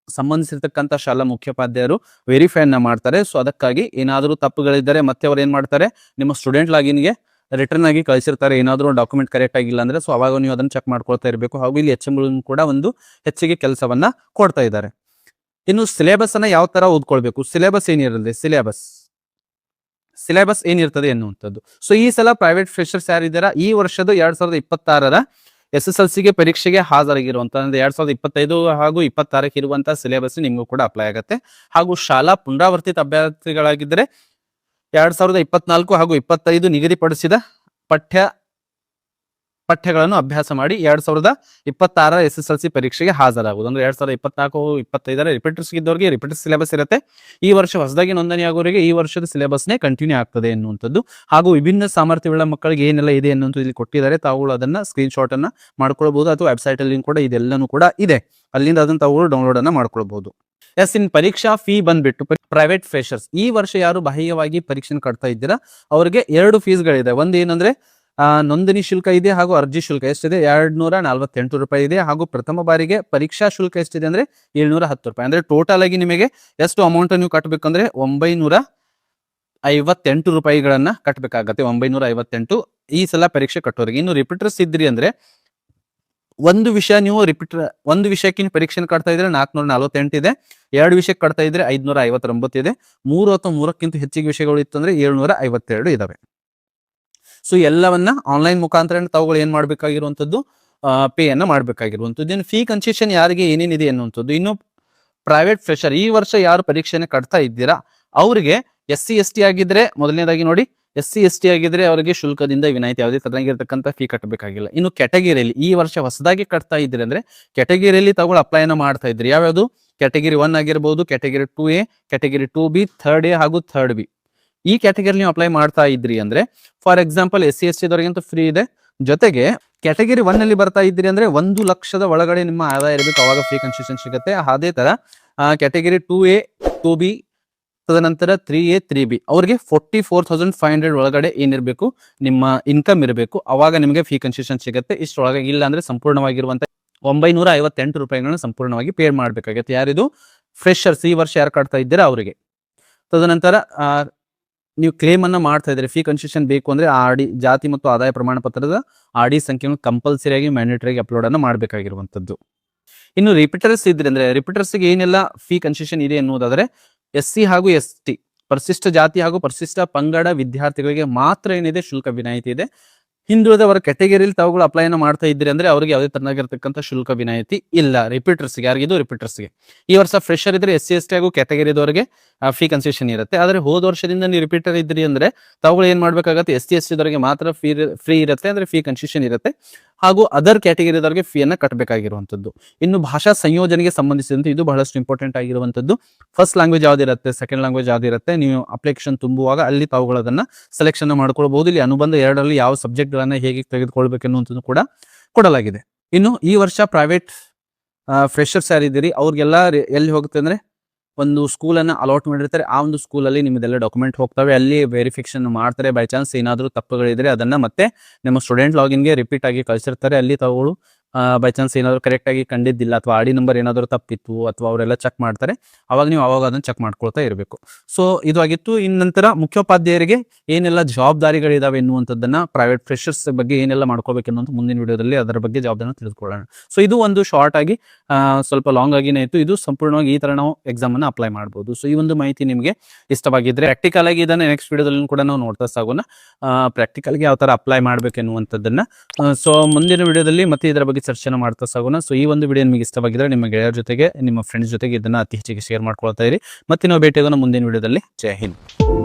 ಸಂಬಂಧಿಸಿರ್ತಕ್ಕಂಥ ಶಾಲಾ ಮುಖ್ಯೋಪಾಧ್ಯಾಯರು ವೆರಿಫೈ ಅನ್ನ ಮಾಡ್ತಾರೆ. ಸೊ ಅದಕ್ಕಾಗಿ ಏನಾದರೂ ತಪ್ಪುಗಳಿದ್ದರೆ ಮತ್ತೆ ಅವ್ರು ಏನ್ ಮಾಡ್ತಾರೆ? ನಿಮ್ಮ ಸ್ಟೂಡೆಂಟ್ ಲಾಗಿನ್ಗೆ ರಿಟರ್ನ್ ಆಗಿ ಕಳಿಸಿರ್ತಾರೆ. ಏನಾದರೂ ಡಾಕ್ಯುಮೆಂಟ್ ಕರೆಕ್ಟ್ ಆಗಿಲ್ಲ ಅಂದ್ರೆ ಸೊ ಅವಾಗ ನೀವು ಅದನ್ನು ಚೆಕ್ ಮಾಡ್ಕೊಳ್ತಾ ಇರಬೇಕು. ಹಾಗೂ ಇಲ್ಲಿ ಎಚ್ ಕೂಡ ಒಂದು ಹೆಚ್ಚಿಗೆ ಕೆಲಸವನ್ನ ಕೊಡ್ತಾ ಇದ್ದಾರೆ. ಇನ್ನು ಸಿಲೆಬಸ್ ಅನ್ನ ಯಾವ ತರ ಓದ್ಕೊಳ್ಬೇಕು? ಸಿಲೆಬಸ್ ಏನಿರಲಿ ಸಿಲೆಬಸ್ ಸಿಲೆಬಸ್ ಏನಿರ್ತದೆ ಎನ್ನುವಂಥದ್ದು. ಸೊ ಈ ಸಲ ಪ್ರೈವೇಟ್ ಫ್ರೆಷರ್ಸ್ ಯಾರಿದ್ದಾರ ಈ ವರ್ಷದ ಎರಡ್ ಸಾವಿರದ ಇಪ್ಪತ್ತಾರರ ಎಸ್ ಎಸ್ ಎಲ್ ಸಿಗೆ ಪರೀಕ್ಷೆಗೆ ಹಾಜರಾಗಿರುವಂತ, ಅಂದ್ರೆ ಎರಡ್ ಸಾವಿರದ ಇಪ್ಪತ್ತೈದು ಹಾಗೂ ಇಪ್ಪತ್ತಾರಕ್ಕೆ ಇರುವಂತಹ ಸಿಲೆಬಸ್ ನಿಮಗೂ ಕೂಡ ಅಪ್ಲೈ ಆಗುತ್ತೆ. ಹಾಗೂ ಶಾಲಾ ಪುನರಾವರ್ತಿತ ಅಭ್ಯರ್ಥಿಗಳಾಗಿದ್ದರೆ ಎರಡ್ ಸಾವಿರದ ಇಪ್ಪತ್ನಾಲ್ಕು ಹಾಗೂ ಇಪ್ಪತ್ತೈದು ನಿಗದಿಪಡಿಸಿದ ಪಠ್ಯ ಪಠ್ಯಗಳನ್ನು ಅಭ್ಯಾಸ ಮಾಡಿ ಎರಡ್ ಸಾವಿರದ ಇಪ್ಪತ್ತಾರ ಎಸ್ ಎಸ್ ಎಲ್ ಸಿ ಪರೀಕ್ಷೆಗೆ ಹಾಜರಾಗುವುದು. ಅಂದ್ರೆ ಎರಡ್ ಸಾವಿರದ ಇಪ್ಪತ್ನಾಲ್ಕು, ಇಪ್ಪತ್ತೈದರ ರಿಪೀಟರ್ಸ್ ಇದ್ದವರಿಗೆ ರಿಪೀಟರ್ ಸಿಲೆಬಸ್ ಇರುತ್ತೆ. ಈ ವರ್ಷ ಹೊಸದಾಗಿ ನೋಂದಣಿ ಆಗೋರಿಗೆ ಈ ವರ್ಷದ ಸಿಲೆಬಸ್ನೇ ಕಂಟಿನ್ಯೂ ಆಗ್ತದೆ ಎನ್ನುವಂಥದ್ದು. ಹಾಗೂ ವಿಭಿನ್ನ ಸಾಮರ್ಥ್ಯಗಳ ಮಕ್ಕಳಿಗೆ ಏನೆಲ್ಲ ಇದೆ ಅನ್ನುವಂಥದ್ದು ಇಲ್ಲಿ ಕೊಟ್ಟಿದ್ದಾರೆ. ತಾವುಗಳು ಅದನ್ನ ಸ್ಕ್ರೀನ್ ಶಾಟ್ ಅನ್ನ ಮಾಡ್ಕೊಳ್ಬಹುದು ಅಥವಾ ವೆಬ್ಸೈಟ್ ಅಲ್ಲಿ ಕೂಡ ಇದೆಲ್ಲನೂ ಕೂಡ ಇದೆ. ಅಲ್ಲಿಂದ ಅದನ್ನ ತಾವು ಡೌನ್ಲೋಡ್ ಅನ್ನ ಮಾಡ್ಕೊಳ್ಬಹುದು ಎಸ್ ಇನ್ ಪರೀಕ್ಷಾ ಫೀ ಬಂದ್ಬಿಟ್ಟು ಪ್ರೈವೇಟ್ ಫ್ರೆಷರ್ಸ್ ಈ ವರ್ಷ ಯಾರು ಬಾಹ್ಯವಾಗಿ ಪರೀಕ್ಷೆ ಕಟ್ತಾ ಇದ್ದೀರಾ? ಅವರಿಗೆ ಎರಡು ಫೀಸ್ಗಳಿದೆ ಒಂದು ಏನಂದ್ರೆ ನೋಂದಣಿ ಶುಲ್ಕ ಇದೆ ಹಾಗೂ ಅರ್ಜಿ ಶುಲ್ಕ ಎಷ್ಟಿದೆ? ಎರಡ್ ನೂರ ನಲ್ವತ್ತೆಂಟು ರೂಪಾಯಿ ಇದೆ ಹಾಗೂ ಪ್ರಥಮ ಬಾರಿಗೆ ಪರೀಕ್ಷಾ ಶುಲ್ಕ ಎಷ್ಟಿದೆ ಅಂದ್ರೆ ಏಳ್ನೂರ ಹತ್ತು ರೂಪಾಯಿ. ಅಂದ್ರೆ ಟೋಟಲ್ ಆಗಿ ನಿಮಗೆ ಎಷ್ಟು ಅಮೌಂಟ್ ನೀವು ಕಟ್ಟಬೇಕಂದ್ರೆ ಒಂಬೈನೂರ ಐವತ್ತೆಂಟು ರೂಪಾಯಿಗಳನ್ನ ಕಟ್ಟಬೇಕಾಗತ್ತೆ ಒಂಬೈನೂರ ಐವತ್ತೆಂಟು ಈ ಸಲ ಪರೀಕ್ಷೆ ಕಟ್ಟೋರಿಗೆ. ಇನ್ನು ರಿಪೀಟರ್ಸ್ ಇದ್ರಿ ಅಂದ್ರೆ ಒಂದು ವಿಷಯ ನೀವು ರಿಪೀಟರ್ ಒಂದು ವಿಷಯಕ್ಕೆ ಪರೀಕ್ಷೆ ಕಟ್ತಾ ಇದ್ರೆ ನಾಲ್ಕುನೂರ ನಲ್ವತ್ತೆಂಟು ಇದೆ. ಎರಡು ವಿಷಯಕ್ಕೆ ಕಟ್ತಾ ಇದ್ರೆ ಐದ್ನೂರ ಐವತ್ತೊಂಬತ್ತು ಇದೆ. ಮೂರು ಅಥವಾ ಮೂರಕ್ಕಿಂತ ಹೆಚ್ಚಿಗೆ ವಿಷಯಗಳು ಇತ್ತು ಅಂದ್ರೆ ಏಳ್ನೂರ ಐವತ್ತೆರಡು ಇದಾವೆ. ಸೊ ಎಲ್ಲವನ್ನ ಆನ್ಲೈನ್ ಮುಖಾಂತರ ತಾವುಗಳು ಏನ್ ಮಾಡ್ಬೇಕಾಗಿರುವಂತದ್ದು ಪೇ ಅನ್ನ ಮಾಡ್ಬೇಕಾಗಿರುವಂತದ್ದು ಇನ್ನು ಫೀ ಕನ್ಸೆಷನ್ ಯಾರಿಗೆ ಏನೇನಿದೆ ಅನ್ನುವಂಥದ್ದು ಇನ್ನು ಪ್ರೈವೇಟ್ ಫ್ರೆಷರ್ ಈ ವರ್ಷ ಯಾರು ಪರೀಕ್ಷೆನ ಕಟ್ತಾ ಇದ್ದೀರಾ? ಅವರಿಗೆ ಎಸ್ ಸಿ ಎಸ್ ಟಿ ಆಗಿದ್ರೆ, ಮೊದಲನೇದಾಗಿ ನೋಡಿ ಎಸ್ ಸಿ ಎಸ್ ಟಿ ಆಗಿದ್ರೆ ಅವರಿಗೆ ಶುಲ್ಕದಿಂದ ವಿನಾಯಿತಿ ಯಾವುದೇ ತರನಾಗಿರ್ತಕ್ಕಂಥ ಫೀ ಕಟ್ಟಬೇಕಾಗಿಲ್ಲ ಇನ್ನು ಕೆಟಗಿರಿಯಲ್ಲಿ ಈ ವರ್ಷ ಹೊಸದಾಗಿ ಕಟ್ತಾ ಇದ್ರೆ ಅಂದ್ರೆ ಕೆಟಗಿರಿಯಲ್ಲಿ ತಗೊಳ್ಳಿ ಅಪ್ಲೈನ ಮಾಡ್ತಾ ಇದ್ರಿ ಯಾವ್ಯಾವುದು? ಕ್ಯಾಟಗಿರಿ ಒನ್ ಆಗಿರ್ಬೋದು category two A category two B third A ಹಾಗೂ ಥರ್ಡ್ ಬಿ ಈ ಕ್ಯಾಟಗರಿ ನೀವು ಅಪ್ಲೈ ಮಾಡ್ತಾ ಇದ್ರಿ ಅಂದ್ರೆ for example S C S T ದವರಿಗಂತೂ free ಇದೆ. ಜೊತೆಗೆ ಕ್ಯಾಟಗರಿ ಒನ್ ಅಲ್ಲಿ ಬರ್ತಾ ಇದ್ರಿ ಅಂದ್ರೆ, ಒಂದು ಲಕ್ಷದ ಒಳಗಡೆ ನಿಮ್ಮ ಆದಾಯ ಇರಬೇಕು. ಅವಾಗ ಫ್ರೀ ಕನ್ಸೆಷನ್ ಸಿಗುತ್ತೆ. ಅದೇ ತರ category two A two B ತದನಂತರ ತ್ರೀ ಎ ತ್ರೀ ಬಿ ಅವ್ರಿಗೆ forty four thousand five hundred ಒಳಗಡೆ ಏನಿರಬೇಕು, ನಿಮ್ಮ ಇನ್ಕಮ್ ಇರಬೇಕು. ಅವಾಗ ನಿಮಗೆ ಫೀ ಕನ್ಸೆಷನ್ ಸಿಗುತ್ತೆ. ಇಷ್ಟೊಳಗೆ ಇಲ್ಲ ಅಂದ್ರೆ ಸಂಪೂರ್ಣವಾಗಿರುವಂತ ಒಂಬೈನೂರ ಐವತ್ತೆಂಟು ರೂಪಾಯಿಗಳನ್ನ ಸಂಪೂರ್ಣವಾಗಿ ಪೇ ಮಾಡಬೇಕಾಗುತ್ತೆ. ಯಾರಿದು? ಫ್ರೆಶರ್ಸ್ ಈ ವರ್ಷ ಯಾರು ಕಾಡ್ತಾ ಇದ್ದೀರಾ? ಅವರಿಗೆ. ತದನಂತರ ನೀವು ಕ್ಲೇಮ್ ಅನ್ನ ಮಾಡ್ತಾ ಇದ್ರೆ ಫೀ ಕನ್ಸೆಷನ್ ಬೇಕು ಅಂದ್ರೆ ಆರ್ ಡಿ ಜಾತಿ ಮತ್ತು ಆದಾಯ ಪ್ರಮಾಣ ಪತ್ರದ ಆರ್ ಡಿ ಸಂಖ್ಯೆಯನ್ನು ಕಂಪಲ್ಸರಿ ಆಗಿ ಮ್ಯಾಂಡೇಟರಿ ಅಪ್ಲೋಡ್ ಅನ್ನು ಮಾಡಬೇಕಾಗಿರುವಂತದ್ದು ಇನ್ನು ರಿಪೀಟರ್ಸ್ ಇದ್ರೆ ಅಂದ್ರೆ ರಿಪೀಟರ್ಸ್ಗೆ ಏನೆಲ್ಲ ಫೀ ಕನ್ಸೆಷನ್ ಇದೆ ಎನ್ನುವುದಾದ್ರೆ ಎಸ್ ಸಿ ಹಾಗೂ ಎಸ್ ಟಿ ಪರಿಶಿಷ್ಟ ಜಾತಿ ಹಾಗೂ ಪರಿಶಿಷ್ಟ ಪಂಗಡ ವಿದ್ಯಾರ್ಥಿಗಳಿಗೆ ಮಾತ್ರ ಏನಿದೆ ಶುಲ್ಕ ವಿನಾಯಿತಿ ಇದೆ. ಹಿಂದುಳಿದವರ ಕೆಟಗರಿಯಲ್ಲಿ ತಾವುಗಳು ಅಪ್ಲೈನ ಮಾಡ್ತಾ ಇದ್ರಿ ಅಂದ್ರೆ ಅವರಿಗೆ ಯಾವುದೇ ತರನಾಗಿರ್ತಕ್ಕಂಥ ಶುಲ್ಕ ವಿನಾಯಿತಿ ಇಲ್ಲ. ರಿಪೀಟರ್ಸ್ಗೆ ಯಾರಿಗಿದು ರಿಪೀಟರ್ಸ್ಗೆ ಈ ವರ್ಷ ಫ್ರೆಶರ್ ಇದ್ರೆ ಎಸ್ ಸಿ ಎಸ್ ಟಿ ಹಾಗೂ ಕ್ಯಾಟಗರಿದವರಿಗೆ ಫೀ ಕನ್ಸೆಷನ್ ಇರುತ್ತೆ. ಆದರೆ ಹೋದ ವರ್ಷದಿಂದ ನೀವು ರಿಪೀಟರ್ ಇದ್ರಿ ಅಂದ್ರೆ ತಾವುಗಳು ಏನ್ ಮಾಡ್ಬೇಕಾಗತ್ತೆ? ಎಸ್ ಟಿ ಎಸ್ ಟಿದವರಿಗೆ ಮಾತ್ರ ಫೀ ಫ್ರೀ ಇರುತ್ತೆ ಅಂದ್ರೆ ಫೀ ಕನ್ಸೆಷನ್ ಇರುತ್ತೆ. ಹಾಗೂ ಅದರ್ ಕ್ಯಾಟಗರಿದವರಿಗೆ ಫೀಯನ್ನು ಕಟ್ಟಬೇಕಾಗಿರುವಂಥದ್ದು ಇನ್ನು ಭಾಷಾ ಸಂಯೋಜನೆಗೆ ಸಂಬಂಧಿಸಿದಂತೆ ಇದು ಬಹಳಷ್ಟು ಇಂಪಾರ್ಟೆಂಟ್ ಆಗಿರುವಂಥದ್ದು. ಫಸ್ಟ್ ಲ್ಯಾಂಗ್ವೇಜ್ ಯಾವ್ದಿರುತ್ತೆ ಸೆಕೆಂಡ್ ಲ್ಯಾಂಗ್ವೇಜ್ ಯಾವ್ದಿರುತ್ತೆ ನೀವು ಅಪ್ಲಿಕೇಶನ್ ತುಂಬುವಾಗ ಅಲ್ಲಿ ತಾವುಗಳು ಅದನ್ನ ಸೆಲೆಕ್ಷನ್ ಮಾಡ್ಕೊಳ್ಬಹುದು. ಇಲ್ಲಿ ಅನುಬಂಧ ಎರಡರಲ್ಲಿ ಯಾವ ಸಬ್ಜೆಕ್ಟ್ ಗಳನ್ನ ಹೇಗೆ ತೆಗೆದುಕೊಳ್ಬೇಕು ಅನ್ನುವಂಥದ್ದು ಕೂಡ ಕೊಡಲಾಗಿದೆ. ಇನ್ನು ಈ ವರ್ಷ ಪ್ರೈವೇಟ್ ಫ್ರೆಶರ್ಸ್ ಯಾರಿದ್ದೀರಿ ಅವ್ರಿಗೆಲ್ಲ ಎಲ್ಲಿ ಹೋಗುತ್ತೆ ಅಂದ್ರೆ ಒಂದು ಸ್ಕೂಲನ್ನು ಅಲಾಟ್ ಮಾಡಿರ್ತಾರೆ. ಆ ಒಂದು ಸ್ಕೂಲಲ್ಲಿ ನಿಮ್ಮದೆಲ್ಲ ಡಾಕ್ಯುಮೆಂಟ್ ಹೋಗ್ತವೆ. ಅಲ್ಲಿ ವೆರಿಫಿಕೇಶನ್ ಮಾಡ್ತಾರೆ. ಬೈ ಚಾನ್ಸ್ ಏನಾದರೂ ತಪ್ಪುಗಳಿದ್ರೆ ಅದನ್ನ ಮತ್ತೆ ನಿಮ್ಮ ಸ್ಟೂಡೆಂಟ್ ಲಾಗಿನ್ಗೆ ರಿಪೀಟ್ ಆಗಿ ಕಳಿಸಿರ್ತಾರೆ. ಅಲ್ಲಿ ತಗೊಳ್ಳು. ಬೈ ಚಾನ್ಸ್ ಏನಾದರೂ ಕರೆಕ್ಟ್ ಆಗಿ ಕಂಡಿದ್ದಿಲ್ಲ ಅಥವಾ ಆಡಿ ನಂಬರ್ ಏನಾದರೂ ತಪ್ಪಿತ್ತು ಅಥವಾ ಅವರೆಲ್ಲ ಚೆಕ್ ಮಾಡ್ತಾರೆ. ಅವಾಗ ನೀವು ಅವಾಗ ಅದನ್ನ ಚೆಕ್ ಮಾಡ್ಕೊಳ್ತಾ ಇರಬೇಕು. ಸೊ ಇದು ಆಗಿತ್ತು. ಇನ್ ನಂತರ ಮುಖ್ಯೋಪಾಧ್ಯಾಯರಿಗೆ ಏನೆಲ್ಲ ಜವಾಬ್ದಾರಿಗಳಿದಾವೆ ಎನ್ನುವಂಥದ್ದನ್ನ ಪ್ರೈವೇಟ್ ಫ್ರೆಶರ್ಸ್ ಬಗ್ಗೆ ಏನೆಲ್ಲ ಮಾಡ್ಕೋಬೇಕು ಅನ್ನೋದು ಮುಂದಿನ ವಿಡಿಯೋದಲ್ಲಿ ಅದರ ಬಗ್ಗೆ ಜವಾಬ್ದಾರಿನ ತಿಳಿದುಕೊಳ್ಳೋಣ. ಸೊ ಇದು ಒಂದು ಶಾರ್ಟ್ ಆಗಿ ಸ್ವಲ್ಪ ಲಾಂಗ್ ಆಗಿನೇ ಇತ್ತು. ಇದು ಸಂಪೂರ್ಣವಾಗಿ ಈ ತರ ನಾವು ಎಕ್ಸಾಮ್ ಅನ್ನ ಅಪ್ಲೈ ಮಾಡಬಹುದು ಸೊ ಈ ಒಂದು ಮಾಹಿತಿ ನಿಮಗೆ ಇಷ್ಟವಾಗಿದ್ರೆ ಪ್ರಾಕ್ಟಿಕಲ್ ಆಗಿ ಇದನ್ನ ನೆಕ್ಸ್ಟ್ ವಿಡಿಯೋದಲ್ಲಿ ಕೂಡ ನಾವು ನೋಡ್ತಾ ಸಾಗೋಣ. ಪ್ರಾಕ್ಟಿಕಲ್ಗೆ ಯಾವ ತರ ಅಪ್ಲೈ ಮಾಡ್ಬೇಕೆನ್ನುವಂಥದ್ದನ್ನ ಸೊ ಮುಂದಿನ ವಿಡಿಯೋದಲ್ಲಿ ಮತ್ತೆ ಇದರ ಬಗ್ಗೆ ಚರ್ಚೆನ ಮಾಡ್ತಾ ಸಾಗೋಣ. ಸೊ ಈ ಒಂದು ವಿಡಿಯೋ ನಿಮಗೆ ಇಷ್ಟವಾಗಿದ್ರೆ ನಿಮ್ಮ ಗೆಳೆಯರ ಜೊತೆಗೆ, ನಿಮ್ಮ ಫ್ರೆಂಡ್ಸ್ ಜೊತೆಗೆ ಇದನ್ನ ಅತಿ ಹೆಚ್ಚಿಗೆ ಶೇರ್ ಮಾಡ್ಕೊಳ್ತಾ ಇರಿ. ಮತ್ತೆ ನಾವು ಭೇಟಿಯಾಗೋಣ ಮುಂದಿನ ವಿಡಿಯೋದಲ್ಲಿ ಜೈ ಹಿಂದ್.